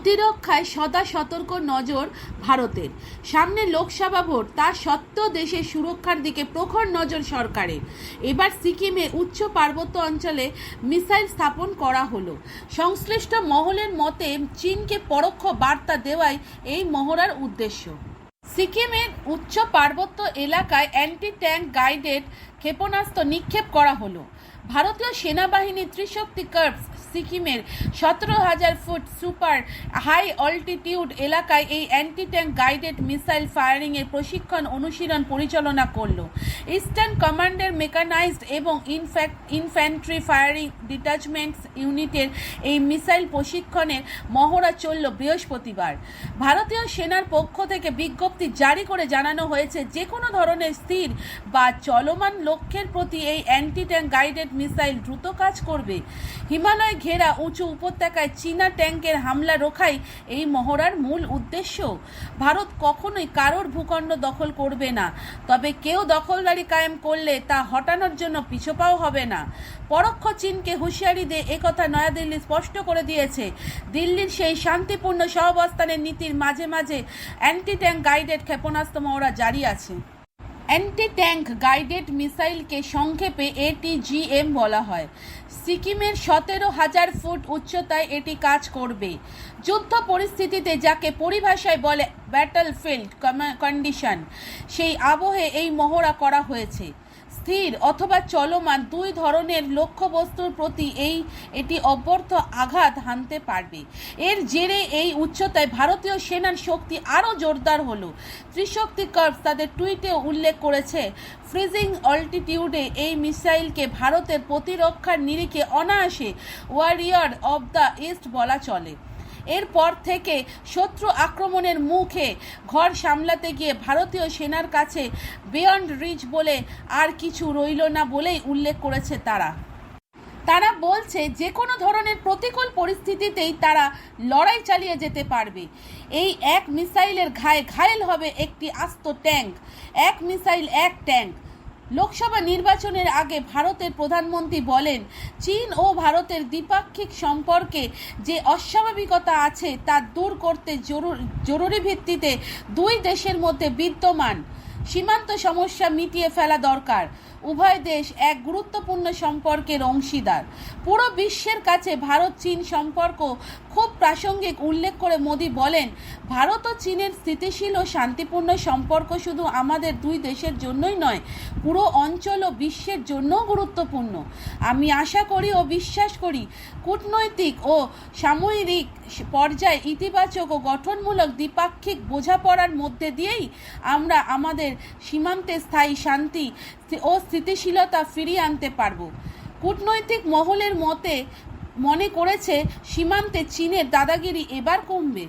প্রতিরক্ষায় সদা সতর্ক নজর ভারতের। সামনে লোকসভা ভোট, তা সত্ত্বেও দেশের সুরক্ষার দিকে প্রখর নজর সরকারের। এবার সিকিমে উচ্চ পার্বত্য অঞ্চলে মিসাইল স্থাপন করা হলো। সংশ্লিষ্ট মহলের মতে, চীনকে পরোক্ষ বার্তা দেওয়াই এই মহড়ার উদ্দেশ্য। সিকিমের উচ্চ পার্বত্য এলাকায় অ্যান্টি ট্যাঙ্ক গাইডেড ক্ষেপণাস্ত্র নিক্ষেপ করা হলো। ভারতীয় সেনাবাহিনী ত্রিশক্তি কার্ভস সিকিমের সতেরো হাজার ফুট সুপার হাই অল্টিটিউড এলাকায় এই অ্যান্টি ট্যাঙ্ক গাইডেড মিসাইল ফায়ারিংয়ের প্রশিক্ষণ অনুশীলন পরিচালনা করল। ইস্টার্ন কমান্ডের মেকানাইজড এবং ইনফ্যাক্ট ইনফ্যান্ট্রি ফায়ারিং ডিটাচমেন্টস ইউনিটের এই মিসাইল প্রশিক্ষণের মহড়া চলল বৃহস্পতিবার। ভারতীয় সেনার পক্ষ থেকে বিজ্ঞপ্তি জারি করে জানানো হয়েছে যে কোনো ধরনের স্থির বা চলমান লক্ষ্যের প্রতি এই অ্যান্টি ট্যাঙ্ক গাইডেড মিসাইল দ্রুত কাজ করবে। হিমালয় ঘেরা উঁচু উপত্যকায় চীনা ট্যাঙ্কের হামলা রোখাই এই মহড়ার মূল উদ্দেশ্য। ভারত কখনোই কারোর ভূখণ্ড দখল করবে না। তবে কেউ দখলদারি কায়েম করলে তা হটানোর জন্য পিছপাও হবে না। পরোক্ষ চীনকে হুঁশিয়ারি দিয়ে একথা নয়াদিল্লি স্পষ্ট করে দিয়েছে। দিল্লির সেই শান্তিপূর্ণ সহাবস্থানের নীতির মাঝে মাঝে অ্যান্টি ট্যাঙ্ক গাইডেড ক্ষেপণাস্ত্র মহড়া জারি আছে। অ্যান্টি ট্যাঙ্ক গাইডেড মিসাইলকে সংক্ষেপে এটিজিএম বলা হয়। সিকিমের সতেরো হাজার ফুট উচ্চতায় এটি কাজ করবে। যুদ্ধ পরিস্থিতিতে যাকে পরিভাষায় বলে ব্যাটল ফিল্ড কন্ডিশন সেই আবহে এই মহড়া করা হয়েছে। স্থির অথবা চলমান দুই ধরনের লক্ষ্যবস্তুর প্রতি এই, এটি অব্যর্থ আঘাত হানতে পারবে। এর জেরে এই উচ্চতায় ভারতীয় সেনার শক্তি আরও জোরদার হলো। ত্রিশক্তি কার্ভস তাদের টুইটে উল্লেখ করেছে, ফ্রিজিং অল্টিটিউডে এই মিসাইলকে ভারতের প্রতিরক্ষার নিরিখে অনায়াসে ওয়ারিয়র অব দ্য ইস্ট বলা চলে। এরপর থেকে শত্রু আক্রমণের মুখে ঘর সামলাতে গিয়ে ভারতীয় সেনার কাছে বিয়ন্ড রিচ বলে আর কিছু রইল না বলেই উল্লেখ করেছে তারা। তারা বলছে, যে কোনো ধরনের প্রতিকূল পরিস্থিতিতেই তারা লড়াই চালিয়ে যেতে পারবে। এই এক মিসাইলের ঘায়ে, ঘায়েল হবে একটি আস্ত ট্যাঙ্ক। এক মিসাইল, এক ট্যাঙ্ক। লোকসভা নির্বাচনের আগে ভারতের প্রধানমন্ত্রী বলেন, চীন ও ভারতের দ্বিপাক্ষিক সম্পর্কে যে অস্বাভাবিকতা আছে তা দূর করতে জরুরি ভিত্তিতে দুই দেশের মধ্যে বিদ্যমান সীমান্ত সমস্যা মিটিয়ে ফেলা দরকার। উভয় দেশ এক গুরুত্বপূর্ণ সম্পর্কের অংশীদার। পুরো বিশ্বের কাছে ভারত চীন সম্পর্ক খুব প্রাসঙ্গিক, উল্লেখ করে মোদি বলেন, ভারত ও চীনের স্থিতিশীল ও শান্তিপূর্ণ সম্পর্ক শুধু আমাদের দুই দেশের জন্যই নয়, পুরো অঞ্চল ও বিশ্বের জন্যও গুরুত্বপূর্ণ। আমি আশা করি ও বিশ্বাস করি, কূটনৈতিক ও সামরিক পর্যায়ে ইতিবাচক ও গঠনমূলক দ্বিপাক্ষিক বোঝাপড়ার মধ্যে দিয়েই আমরা আমাদের সীমান্তে স্থায়ী শান্তি ও স্থিতিশীলতা ফিরিয়ে আনতে পারব। কূটনৈতিক মহলের মতে মনে করেছে, সীমান্তে চীনের দাদাগিরি এবার কমবে।